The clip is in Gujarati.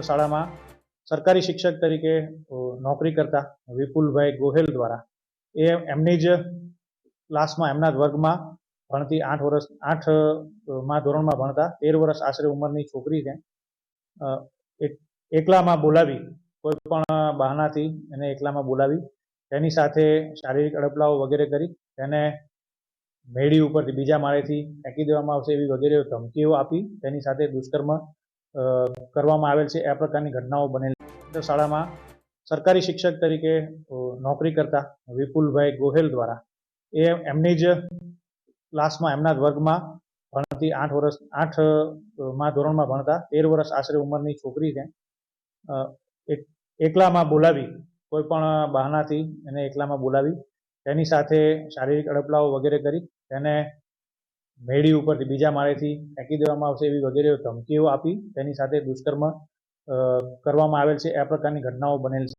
શાળામાં સરકારી શિક્ષક તરીકે નોકરી કરતા વિપુલભાઈ ગોહેલ દ્વારા. એ એમની જ ક્લાસમાં એમના જ વર્ગમાં ભણતી આઠ વર્ષ આઠ અ, માં ધોરણમાં ભણતા તેર વર્ષ આશરે ઉંમરની છોકરીને એક- એકલામાં બોલાવી કોઈ પણ બહાનાથી એને એકલામાં બોલાવી તેની સાથે શારીરિક અડપલાઓ વગેરે કરી તેને મેળી ઉપરથી બીજા માળેથી ફેંકી દેવામાં આવશે એવી વગેરે ધમકીઓ આપી તેની સાથે દુષ્કર્મ કરવામાં આવેલ છે. આ પ્રકારની ઘટનાઓ બનેલી શાળામાં સરકારી શિક્ષક તરીકે નોકરી કરતા વિપુલભાઈ ગોહેલ દ્વારા એ એમની જ ક્લાસમાં એમના જ વર્ગમાં ભણતી આઠ વર્ષ આઠ અ, માં ધોરણમાં ભણતા તેર વર્ષ આશરે ઉંમરની છોકરીને એક- એકલામાં બોલાવી કોઈ પણ બહાનાથી એને એકલામાં બોલાવી તેની સાથે શારીરિક અડપલાઓ વગેરે કરી તેને મેળી ઉપરથી બીજા માળેથી ફેંકી દેવામાં આવશે એવી વગેરે ધમકીઓ આપી. તેની સાથે દુષ્કર્મ કરવામાં આવેલ છે. આ પ્રકારની ઘટનાઓ બનેલ છે.